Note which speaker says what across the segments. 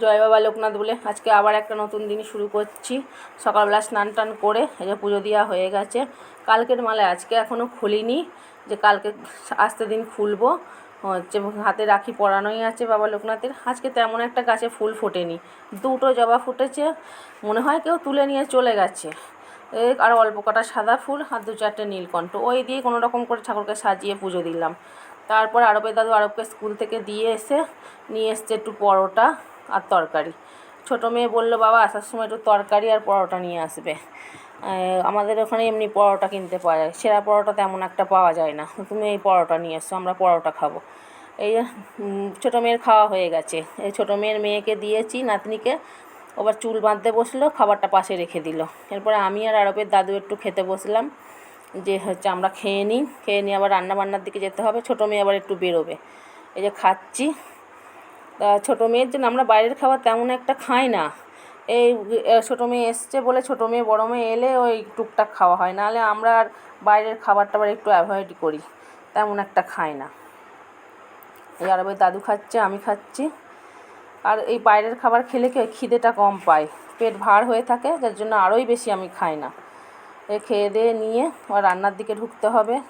Speaker 1: জয় বাবা লোকনাথ বলে আজকে আবার একটা নতুন দিন শুরু করছি। সকালবেলা স্নান টান করে এই যে পুজো দেওয়া হয়ে গেছে। কালকের মালা আজকে এখনও খুলিনি যে কালকে আসতে দিন খুলবো। হচ্ছে হাতে রাখি পরানোই আছে বাবা লোকনাথের। আজকে তেমন একটা গাছে ফুল ফোটেনি। দুটো জবা ফুটেছে, মনে হয় কেউ তুলে নিয়ে চলে গেছে। আর অল্প কটা সাদা ফুল আর দু চারটে নীলকণ্ঠ। ওই দিয়ে কোনো রকম করে ঠাকুরকে সাজিয়ে পুজো দিলাম। তারপর আরবের দাদু আরবকে স্কুল থেকে দিয়ে এসে নিয়ে এসছে একটু পরোটা আর তরকারি। ছোটো মেয়ে বলল, বাবা, আসার সময় একটু তরকারি আর পরোটা নিয়ে আসবে। আমাদের ওখানে এমনি পরোটা কিনতে পাওয়া যায়। সেরা পরোটা তেমন একটা পাওয়া যায় না। তুমি এই পরোটা নিয়ে এসো, আমরা পরোটা খাব। এই ছোটো মেয়ের খাওয়া হয়ে গেছে। এই ছোটো মেয়ের মেয়েকে দিয়েছি, নাতনিকে। ওবার চুল বাঁধতে বসল, খাবারটা পাশে রেখে দিল। এরপরে আমি আর আরবের দাদু একটু খেতে বসলাম। যে হচ্ছে আমরা খেয়ে নিই, খেয়ে নিয়ে আবার রান্না বান্নার দিকে যেতে হবে, ছোটো মেয়ে আবার একটু বেরোবে। এই যে খাচ্ছি। তা ছোটো মেয়ের জন্য আমরা বাইরের খাবার তেমন একটা খাই না। এই ছোটো মেয়ে এসছে বলে ছোটো মেয়ে, বড়ো মেয়ে এলে ওই টুকটাক খাওয়া হয়, নাহলে আমরা আর বাইরের খাবার টাবার একটু অ্যাভয়েড করি। তেমন একটা খাই না। এই আরবের দাদু খাচ্ছে, আমি খাচ্ছি। আর এই বাইরের খাবার খেলে কি খিদেটা কম পায়? পেট ভার হয়ে থাকে, যার জন্য আরোই বেশি আমি খাই না। খেয়ে দিয়ে নিয়ে আবার রান্নার দিকে ঢুকতে হবে।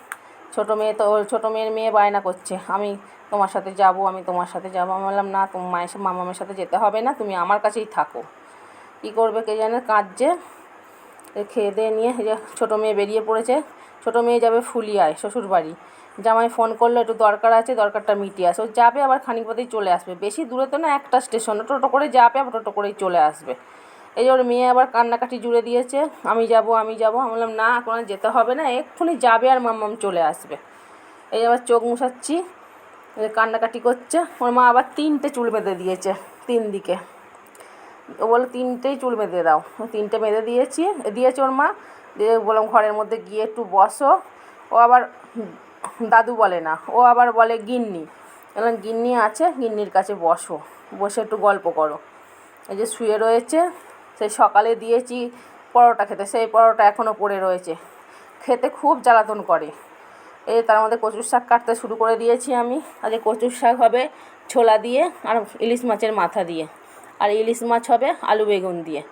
Speaker 1: ছোটো মেয়ে তো, ছোটো মেয়ের মেয়ে বায়না করছে। আমি তোমার সাথে যাব, আমি তোমার সাথে যাব। আমি বললাম, না, তোমার মায়ের মামামের সাথে যেতে হবে না, তুমি আমার কাছেই থাকো। কী করবে কে জানে, কাঁদছে। খেয়ে দিয়ে নিয়ে যে ছোটো মেয়ে বেরিয়ে পড়েছে। ছোটো মেয়ে যাবে ফুলিয়ায় শ্বশুর বাড়ি জামাই ফোন করল, একটু দরকার আছে, দরকারটা মিটিয়ে আসে। ও যাবে আবার খানিক পথেই চলে আসবে। বেশি দূরে তো না, একটা স্টেশন টোটো করে যাবে, আবার টোটো করেই চলে আসবে। এই ওর মেয়ে আবার কান্নাকাটি জুড়ে দিয়েছে, আমি যাব আমি যাব। আমি বললাম, না, এখন যেতে হবে না, এক্ষুনি যাবে আর মাম্মাম চলে আসবে। এই আবার চোখ মুছাচ্ছি কান্নাকাটি করছে। ওর মা আবার তিনটে চুল বেঁধে দিয়েছে, তিন দিকে। ও বলে তিনটেই চুল বেঁধে দাও। তিনটে বেঁধে দিয়েছি, দিয়েছে ওর মা। দিয়ে বললাম, ঘরের মধ্যে গিয়ে একটু বসো। ও আবার দাদু বলে না, ও আবার বলে, গিন্নি। বললাম, গিন্নি আছে, গিন্নির কাছে বসো, বসে একটু গল্প করো। এই যে শুয়ে রয়েছে সেই সকালে দিয়েছি পরোটা খেতে, সেই পরোটা এখনও পড়ে রয়েছে। খেতে খুব জ্বালাতন করে। এই তার মধ্যে কচুর শাক কাটতে শুরু করে দিয়েছি আমি। এই কচুর শাক হবে ছোলা দিয়ে আর ইলিশ মাছের মাথা দিয়ে। আর ইলিশ মাছ হবে আলু বেগুন দিয়ে।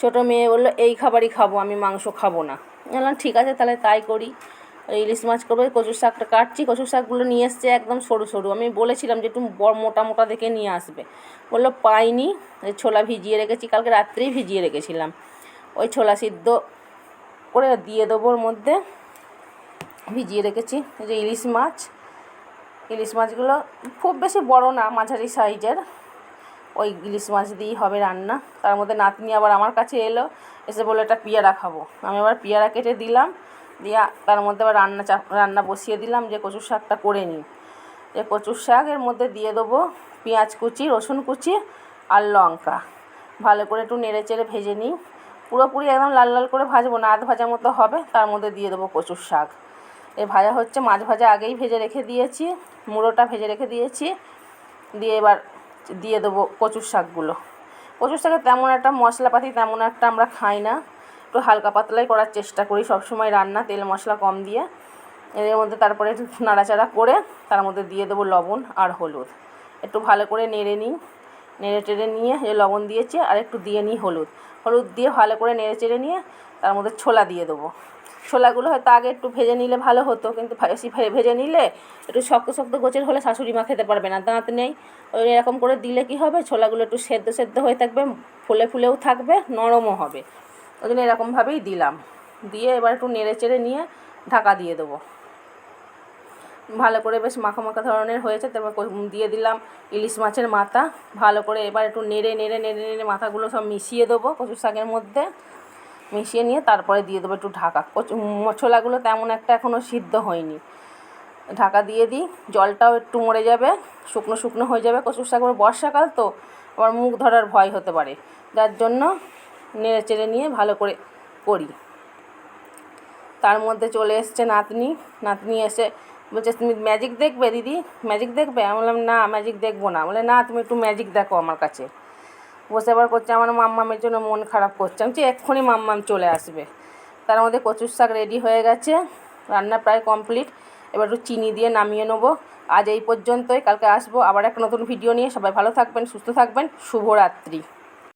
Speaker 1: ছোটো মেয়ে বলল, এই খাবারই খাব, আমি মাংস খাব না। বললাম, ঠিক আছে, তাহলে তাই করি। ইলিশ মাছ করব কচুর শাকটা কাটছি, কচুর শাকগুলো নিয়ে এসছে একদম সরু সরু। আমি বলেছিলাম যে একটু বড়, মোটা মোটা দেখে নিয়ে আসবে। বলল, পাইনি ছোলা ভিজিয়ে রেখেছি, কালকে রাত্রেই ভিজিয়ে রেখেছিলাম। ওই ছোলা সিদ্ধ করে দিয়ে দেবো ওর মধ্যে। ভিজিয়ে রেখেছি যে ইলিশ মাছ। ইলিশ মাছগুলো খুব বেশি বড় না, মাঝারি সাইজের। ওই ইলিশ মাছ দিয়েই হবে রান্না। তার মধ্যে নাতনি আবার আমার কাছে এলো, এসে বলল, এটা পেয়ারা খাব। আমি আবার পেয়ারা কেটে দিলাম। দিয়ে তার মধ্যে আবার রান্না চাপ রান্না বসিয়ে দিলাম যে কচুর শাকটা করে নিই। যে কচুর শাকের মধ্যে দিয়ে দেবো পেঁয়াজ কুচি, রসুন কুচি আর লঙ্কা। ভালো করে একটু নেড়ে চেড়ে ভেজে নিই। পুরোপুরি একদম লাল লাল করে ভাজবো না, আধ ভাজা মতো হবে, তার মধ্যে দিয়ে দেবো কচুর শাক। এ ভাজা হচ্ছে মাছ ভাজা আগেই ভেজে রেখে দিয়েছি, মুড়োটা ভেজে রেখে দিয়েছি, দিয়ে এবার দিয়ে দেবো কচুর শাকগুলো। কচুর শাকে তেমন একটা মশলাপাতি তেমন একটা আমরা খাই না। হালকা পাতলাই করার চেষ্টা করি। সবসময় রান্না তেল মশলা কম দিয়ে। এর মধ্যে তারপরে একটু নাড়াচাড়া করে তার মধ্যে দিয়ে দেবো লবণ আর হলুদ। একটু ভালো করে নেড়ে নিই। নেড়ে টেড়ে নিয়ে এই লবণ দিয়েছি আর একটু দিয়ে নিই হলুদ। হলুদ দিয়ে ভালো করে নেড়ে চেড়ে নিয়ে তার মধ্যে ছোলা দিয়ে দেবো। ছোলাগুলো হয়তো আগে একটু ভেজে নিলে ভালো হতো, কিন্তু বেশি ভেজে নিলে একটু শক্ত শক্ত গোছের হলে শাশুড়ি মা খেতে পারবে না, দাঁত নেই। ওই এরকম করে দিলে কি হবে? ছোলাগুলো একটু সেদ্ধ সেদ্ধ হয়ে থাকবে, ফুলে, ফুলেও থাকবে, নরমও হবে। ওই জন্য এরকমভাবেই দিলাম। দিয়ে এবার একটু নেড়ে চেড়ে নিয়ে ঢাকা দিয়ে দেবো। ভালো করে বেশ মাখা মাখা ধরনের হয়েছে, তারপর দিয়ে দিলাম ইলিশ মাছের মাথা। ভালো করে এবার একটু নেড়ে নেড়ে নেড়ে নেড়ে মাথাগুলো সব মিশিয়ে দেবো কচু শাকের মধ্যে। মিশিয়ে নিয়ে তারপরে দিয়ে দেবো একটু ঢাকা। ছোলাগুলো তেমন একটা এখনও সিদ্ধ হয়নি। ঢাকা দিয়ে দিই, জলটাও একটু মরে যাবে, শুকনো শুকনো হয়ে যাবে কচুর শাক। বর্ষাকাল তো, আবার মুখ ধরার ভয় হতে পারে। যার জন্য নেড়ে চেড়ে নিয়ে ভালো করে করি। তার মধ্যে চলে এসছে নাতনি। নাতনি এসে বলছে, তুমি ম্যাজিক দেখবে দিদি? ম্যাজিক দেখবে? আমি বললাম, না ম্যাজিক দেখব না। বলে, না, তুমি একটু ম্যাজিক দেখো আমার কাছে। বসে আবার করছে, আমার মাম্মামের জন্য মন খারাপ করছে। আমি এক্ষুনি মাম্মাম চলে আসবে। তার মধ্যে কচুর শাক রেডি হয়ে গেছে, রান্না প্রায় কমপ্লিট এবার একটু চিনি দিয়ে নামিয়ে নেব। আজ এই পর্যন্তই, কালকে আসব আবার একটা নতুন ভিডিও নিয়ে। সবাই ভালো থাকবেন, সুস্থ থাকবেন। শুভরাত্রি।